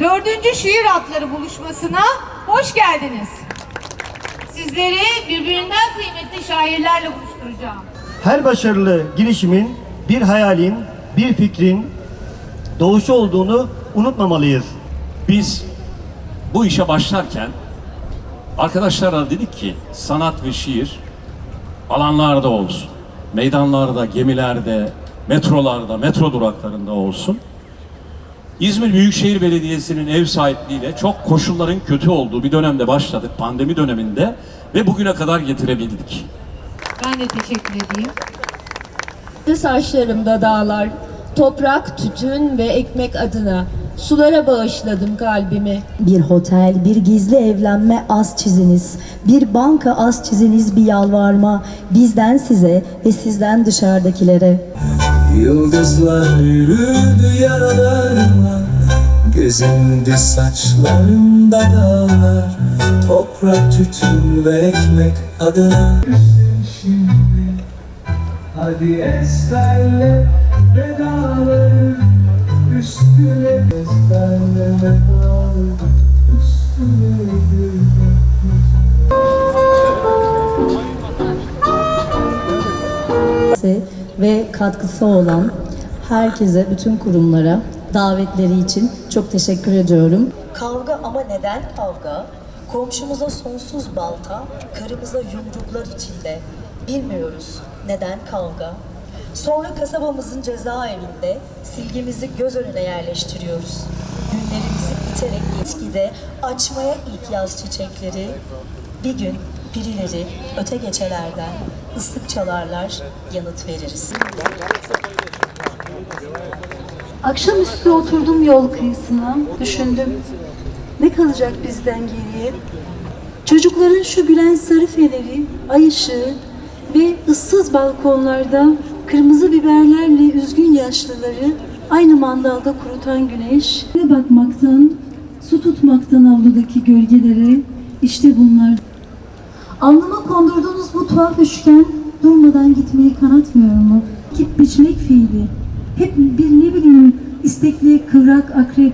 Dördüncü şiir atları buluşmasına hoş geldiniz. Sizleri birbirinden kıymetli şairlerle buluşturacağım. Her başarılı girişimin bir hayalin, bir fikrin doğuşu olduğunu unutmamalıyız. Biz bu işe başlarken arkadaşlarla dedik ki sanat ve şiir alanlarda olsun. Meydanlarda, gemilerde, metrolarda, metro duraklarında olsun. İzmir Büyükşehir Belediyesi'nin ev sahipliğiyle çok koşulların kötü olduğu bir dönemde başladık. Pandemi döneminde ve bugüne kadar getirebildik. Ben de teşekkür edeyim. Saçlarımda dağlar, toprak, tütün ve ekmek adına sulara bağışladım kalbimi. Bir otel, bir gizli evlenme az çiziniz. Bir banka az çiziniz bir yalvarma. Bizden size ve sizden dışarıdakilere. Yıldızlar yürüdü yaralarıma Gözümde saçlarımda dağlar Toprak, tütün ve ekmek adına. Şimdi Hadi esmerle vedaları. Üstüne esmerle vedaları Üstüne gül ve katkısı olan herkese, bütün kurumlara davetleri için çok teşekkür ediyorum. Kavga ama neden kavga? Komşumuza sonsuz balta, karımıza yumruklar içinde. Bilmiyoruz neden kavga? Sonra kasabamızın cezaevinde silgimizi göz önüne yerleştiriyoruz. Günlerimizi biterek gitgide açmaya yaz çiçekleri. Bir gün birileri öte geçelerden ıslık çalarlar, yanıt veririz. Akşamüstü oturdum yol kıyısına, düşündüm. Ne kalacak bizden geriye? Çocukların şu gülen sarı feneri, ay ışığı ve ıssız balkonlarda kırmızı biberlerle üzgün yaşlıları aynı mandalda kurutan güneş. Ve bakmaktan, su tutmaktan avludaki gölgelere işte bunlar. Alnıma kondurduğunuz bu tuhaf üçgen durmadan gitmeyi kanatmıyor mu? Kip biçmek fiili. Hep bir ne bileyim istekli kıvrak akrep